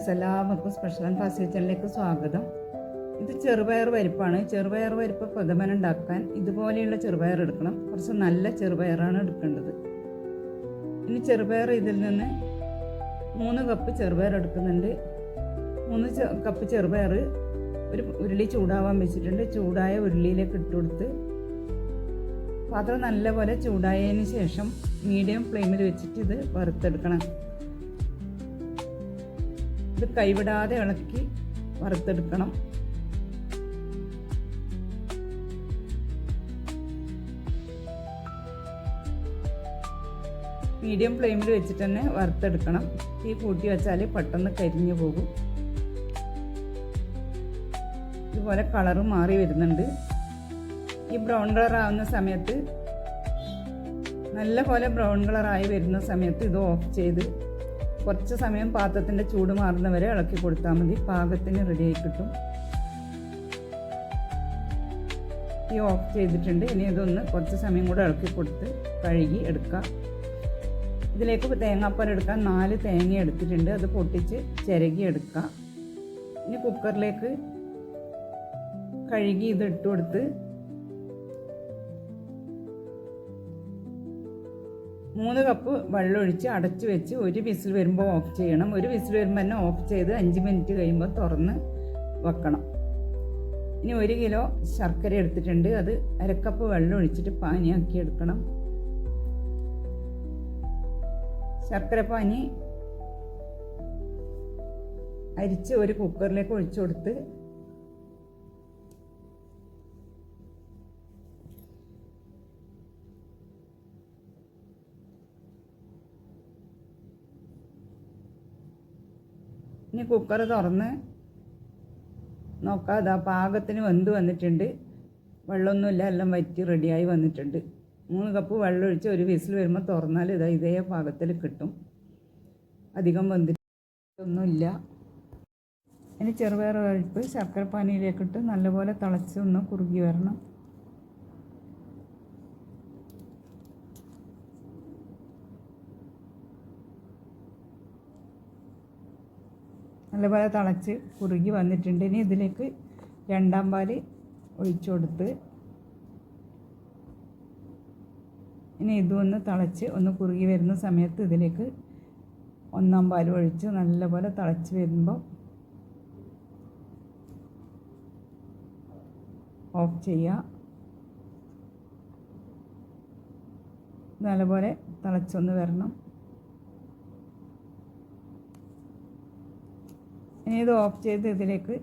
Friends എല്ലാവർക്കും special and fast കിച്ചണിലേക്ക് സ്വാഗതം. ഇത് ചെറുപയർ പരിപ്പാണ്. ചെറുപയർ പരിപ്പ് പ്രഥമൻ ഉണ്ടാക്കാൻ ഇതുപോലെയുള്ള ചെറുപയർ എടുക്കണം. കുറച്ച് നല്ല ചെറുപയറാണ് എടുക്കേണ്ടത്. ഇനി ചെറുപയർ ഇതിൽ നിന്ന് മൂന്ന് കപ്പ് ചെറുപയർ എടുക്കുന്നുണ്ട്. മൂന്ന് കപ്പ് ചെറുപയർ ഒരു ഉരുളി ചൂടാവാൻ വെച്ചിട്ടുണ്ട്. ചൂടായ ഉരുളിയിലേക്ക് ഇട്ട് കൊടുത്ത് പാത്രം നല്ലപോലെ ചൂടായതിന് ശേഷം മീഡിയം ഫ്ലെയിമിൽ വെച്ചിട്ട് ഇത് വറുത്തെടുക്കണം. ഇത് കൈവിടാതെ ഇളക്കി വറുത്തെടുക്കണം. മീഡിയം ഫ്ലെയിമിൽ വെച്ചിട്ട് തന്നെ വറുത്തെടുക്കണം. തീ കൂട്ടി വെച്ചാൽ പെട്ടെന്ന് കരിഞ്ഞു പോകും. ഇതുപോലെ കളറ് മാറി വരുന്നുണ്ട്. ഈ ബ്രൗൺ കളർ ആവുന്ന സമയത്ത് നല്ല പോലെ ബ്രൗൺ കളറായി വരുന്ന സമയത്ത് ഇത് ഓഫ് ചെയ്ത് കുറച്ച് സമയം പാത്രത്തിന്റെ ചൂട് മാറുന്നവരെ ഇളക്കി കൊടുത്താൽ മതി. പാകത്തിന് റെഡിയായി കിട്ടും. ഈ ഓഫ് ചെയ്തിട്ടുണ്ട്. ഇനി ഇതൊന്ന് കുറച്ച് സമയം കൂടെ ഇളക്കി കൊടുത്ത് കഴുകി എടുക്കാം. ഇതിലേക്ക് തേങ്ങാപ്പാൽ എടുക്കാൻ നാല് തേങ്ങ എടുത്തിട്ടുണ്ട്. അത് പൊട്ടിച്ച് ചിരകി എടുക്കാം. ഇനി കുക്കറിലേക്ക് കഴുകി ഇത് ഇട്ട് കൊടുത്ത് മൂന്ന് കപ്പ് വെള്ളമൊഴിച്ച് അടച്ചു വെച്ച് ഒരു വിസിൽ വരുമ്പോൾ ഓഫ് ചെയ്യണം. ഒരു വിസിൽ വരുമ്പോൾ തന്നെ ഓഫ് ചെയ്ത് അഞ്ച് മിനിറ്റ് കഴിയുമ്പോൾ തുറന്ന് വെക്കണം. ഇനി ഒരു കിലോ ശർക്കര എടുത്തിട്ടുണ്ട്. അത് അരക്കപ്പ് വെള്ളം ഒഴിച്ചിട്ട് പാനിയാക്കി എടുക്കണം. ശർക്കര പാനി അരിച്ച് ഒരു കുക്കറിലേക്ക് ഒഴിച്ചു കൊടുത്ത് ഇനി കുക്കർ തുറന്ന് നോക്കാം. അതാ പാകത്തിന് വെന്ത് വന്നിട്ടുണ്ട്. വെള്ളമൊന്നുമില്ല. എല്ലാം വറ്റി റെഡിയായി വന്നിട്ടുണ്ട്. മൂന്ന് കപ്പ് വെള്ളം ഒഴിച്ച് ഒരു വിസിൽ വരുമ്പോൾ തുറന്നാൽ ഇതാ ഇതേ പാകത്തിൽ കിട്ടും. അധികം വെന്തിട്ടൊന്നുമില്ല. ഇനി ചെറുപയർ കഴിപ്പ് ശർക്കര പാനിയിലേക്കിട്ട് നല്ലപോലെ തിളച്ച് ഒന്ന് കുറുകി വരണം. നല്ലപോലെ തിളച്ച് കുറുകി വന്നിട്ടുണ്ട്. ഇനി ഇതിലേക്ക് രണ്ടാം പാൽ ഒഴിച്ചു കൊടുത്ത് ഇനി ഇതൊന്ന് തിളച്ച് ഒന്ന് കുറുകി വരുന്ന സമയത്ത് ഇതിലേക്ക് ഒന്നാം പാൽ ഒഴിച്ച് നല്ലപോലെ തിളച്ച് വരുമ്പോൾ ഓഫ് ചെയ്യുക. നല്ലപോലെ തിളച്ചൊന്ന് വരണം. ഇനി ഇത് ഓഫ് ചെയ്ത് ഇതിലേക്ക്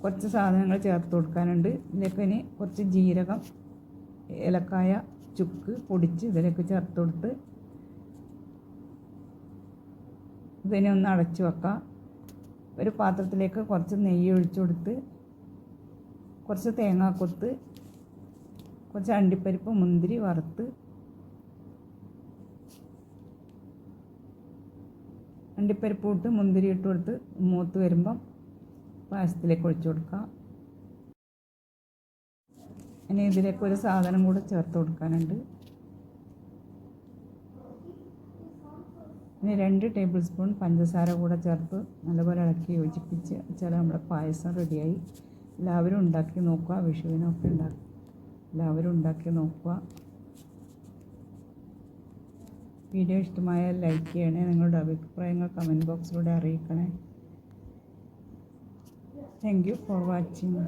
കുറച്ച് സാധനങ്ങൾ ചേർത്ത് കൊടുക്കാനുണ്ട്. ഇതിലേക്ക് ഇനി കുറച്ച് ജീരകം ഏലക്കായ ചുക്ക് പൊടിച്ച് ഇതിലേക്ക് ചേർത്ത് കൊടുത്ത് ഇതിനെ ഒന്ന് അടച്ചു വെക്കാം. ഒരു പാത്രത്തിലേക്ക് കുറച്ച് നെയ്യ് ഒഴിച്ചു കൊടുത്ത് കുറച്ച് തേങ്ങാക്കൊത്ത് കുറച്ച് അണ്ടിപ്പരിപ്പ് മുന്തിരി വറുത്ത് അണ്ടിപ്പരിപ്പ് ഇട്ട് മുന്തിരി ഇട്ട് കൊടുത്ത് മൂത്ത് വരുമ്പം പായസത്തിലേക്ക് ഒഴിച്ചു കൊടുക്കാം ഇനി ഇതിലേക്ക് ഒരു സാധനം കൂടെ ചേർത്ത് കൊടുക്കാനുണ്ട്. ഇനി രണ്ട് ടേബിൾ സ്പൂൺ പഞ്ചസാര കൂടെ ചേർത്ത് നല്ലപോലെ ഇളക്കി യോജിപ്പിച്ച് വെച്ചാൽ നമ്മുടെ പായസം റെഡിയായി. എല്ലാവരും ഉണ്ടാക്കി നോക്കുക വിഷുവിനൊക്കെ ഉണ്ടാക്കി എല്ലാവരും ഉണ്ടാക്കി നോക്കുക. വീഡിയോ ഇഷ്ടമായാൽ ലൈക്ക് ചെയ്യണേ. നിങ്ങളുടെ അഭിപ്രായങ്ങൾ കമന്റ് ബോക്സിലൂടെ അറിയിക്കണേ. Thank you for watching